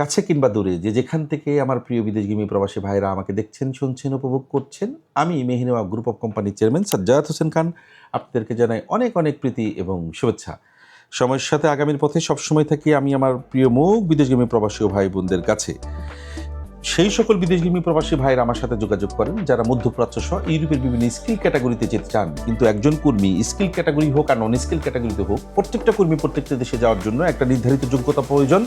কাছে কিংবা দূরে, যে যেখান থেকে আমার প্রিয় বিদেশগামী প্রবাসী ভাইরা আমাকে দেখছেন, শুনছেন, উপভোগ করছেন, আমি মেহিনেওয়া গ্রুপ অফ কোম্পানির চেয়ারম্যান সাজ্জাদ হোসেন খান। আপনাদেরকে জানাই অনেক অনেক প্রীতি এবং শুভেচ্ছা। সময়ের সাথে আগামীর পথে সবসময় থাকি আমি আমার প্রিয় মুখ বিদেশগামী প্রবাসী ভাই বোনদের কাছে। সেই সকল বিদেশগামী প্রবাসী ভাইরা আমার সাথে যোগাযোগ করেন, যারা মধ্যপ্রাচ্য সহ ইউরোপের বিভিন্ন স্কিল ক্যাটাগরিতে যেতে চান। কিন্তু একজন কর্মী স্কিল ক্যাটাগরি হোক আর নন স্কিল ক্যাটাগরিতে হোক, প্রত্যেকটা কর্মী প্রত্যেকটা দেশে যাওয়ার জন্য একটা নির্ধারিত যোগ্যতা প্রয়োজন।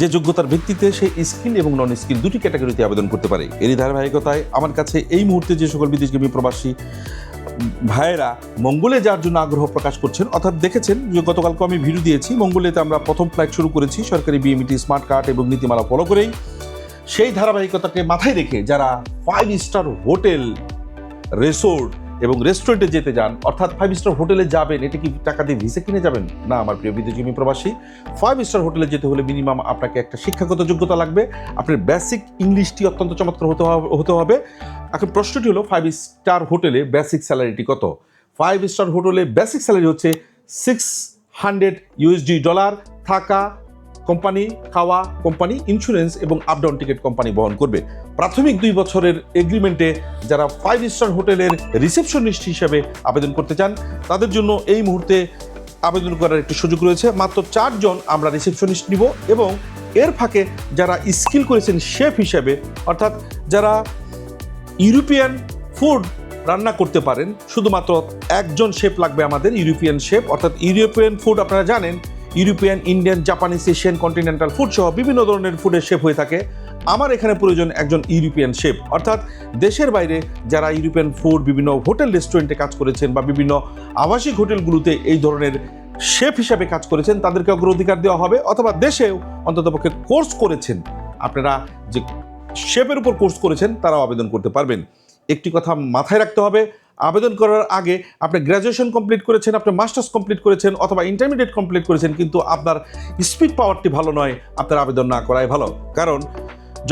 যে যোগ্যতার ভিত্তিতে সে স্কিল এবং নন স্কিল দুটি ক্যাটাগরিতে আবেদন করতে পারে। এরই ধারাবাহিকতায় আমার কাছে এই মুহূর্তে যে সকল বিদেশগামী প্রবাসী ভাইয়েরা মঙ্গলে যাওয়ার জন্য আগ্রহ প্রকাশ করছেন, অর্থাৎ দেখেছেন যে গতকালকে আমি ভিডিও দিয়েছি, মঙ্গলেতে আমরা প্রথম ফ্লাইট শুরু করেছি। সরকারি বিএমইটি স্মার্ট কার্ড এবং নীতিমালা ফলো করেই সেই ধারাবাহিকতাকে মাথায় রেখে যারা ফাইভ স্টার হোটেল রিসোর্ট এবং রেস্টুরেন্টে যেতে যান, অর্থাৎ ফাইভ স্টার হোটেলে যাবেন, এটা কি টাকা দিয়ে ভিসা কিনে যাবেন? না, আমার প্রিয় বিদেশি প্রবাসী। ফাইভ স্টার হোটেলে যেতে হলে মিনিমাম আপনাকে একটা শিক্ষাগত যোগ্যতা লাগবে। আপনার বেসিক ইংলিশটি অত্যন্ত চমৎকার হতে হতে হবে। এখন প্রশ্নটি হলো ফাইভ স্টার হোটেলে বেসিক স্যালারিটি কত? ফাইভ স্টার হোটেলে বেসিক স্যালারি হচ্ছে সিক্স হান্ড্রেড ইউএসডি ডলার থাকা কোম্পানি, খাওয়া কোম্পানি ইন্স্যুরেন্স এবং আপ ডাউন টিকিট কোম্পানি বহন করবে। প্রাথমিক দুই বছরের এগ্রিমেন্টে যারা ফাইভ স্টার হোটেলের রিসেপশনিস্ট হিসেবে আবেদন করতে চান, তাদের জন্য এই মুহূর্তে আবেদন করার একটি সুযোগ রয়েছে। মাত্র চারজন আমরা রিসেপশনিস্ট নিব এবং এর ফাঁকে যারা স্কিল করেছেন শেফ হিসেবে, অর্থাৎ যারা ইউরোপিয়ান ফুড রান্না করতে পারেন, শুধুমাত্র একজন শেফ লাগবে আমাদের ইউরোপিয়ান শেফ অর্থাৎ ইউরোপিয়ান ফুড আপনারা জানেন European Indian Japanese Asian continental food সহ বিভিন্ন ধরনের ফুডের শেফ হয়ে থাকে। আমার এখানে প্রয়োজন একজন ইউরোপিয়ান শেফ অর্থাৎ দেশের বাইরে যারা ইউরোপিয়ান ফুড বিভিন্ন হোটেল রেস্টুরেন্টে কাজ করেছেন বা বিভিন্ন আবাসিক হোটেলগুলোতে এই ধরনের শেফ হিসাবে কাজ করেছেন, তাদেরকে অগ্রাধিকার দেওয়া হবে অথবা দেশেও অন্ততপক্ষে কোর্স করেছেন। আপনারা যে শেফের উপর কোর্স করেছেন, তারাও আবেদন করতে পারবেন। একটি কথা মাথায় রাখতে হবে আবেদন করার আগে আপনি গ্র্যাজুয়েশন কমপ্লিট করেছেন, আপনি মাস্টার্স কমপ্লিট করেছেন অথবা ইন্টারমিডিয়েট কমপ্লিট করেছেন, কিন্তু আপনার স্পিড পাওয়ারটি ভালো নয়, আপনার আবেদন না করাই ভালো। কারণ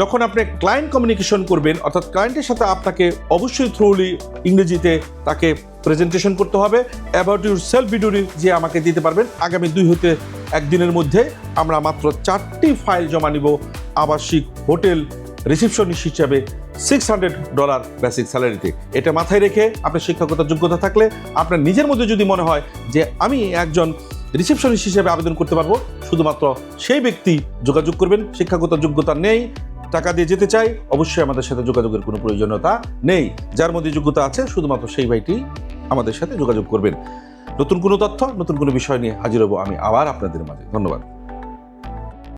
যখন আপনি ক্লায়েন্ট কমিউনিকেশন করবেন, অর্থাৎ ক্লায়েন্টের সাথে আপনাকে অবশ্যই থ্রুলি ইংরেজিতে তাকে প্রেজেন্টেশন করতে হবে অ্যাবাউট ইউর সেলফ ভিডিওটি যে আমাকে দিতে পারবেন, আগামী দুই হতে একদিনের মধ্যে আমরা মাত্র চারটি ফাইল জমা নিব আবাসিক হোটেল রিসিপশনিস্ট হিসাবে। সিক্স হান্ড্রেড ডলার বেসিক স্যালারিতে এটা মাথায় রেখে আপনার শিক্ষাগত যোগ্যতা থাকলে আপনার নিজের মধ্যে যদি মনে হয় যে আমি একজন রিসেপশনিস্ট হিসেবে আবেদন করতে পারব, শুধুমাত্র সেই ব্যক্তি যোগাযোগ করবেন শিক্ষাগত যোগ্যতা নেই, টাকা দিয়ে যেতে চাই, অবশ্যই আমাদের সাথে যোগাযোগের কোনো প্রয়োজনীয়তা নেই। যার মধ্যে যোগ্যতা আছে, শুধুমাত্র সেই ভাইটি আমাদের সাথে যোগাযোগ করবেন। নতুন কোনো তথ্য, নতুন কোনো বিষয় নিয়ে হাজির হব আমি আবার আপনাদের মাঝে। ধন্যবাদ।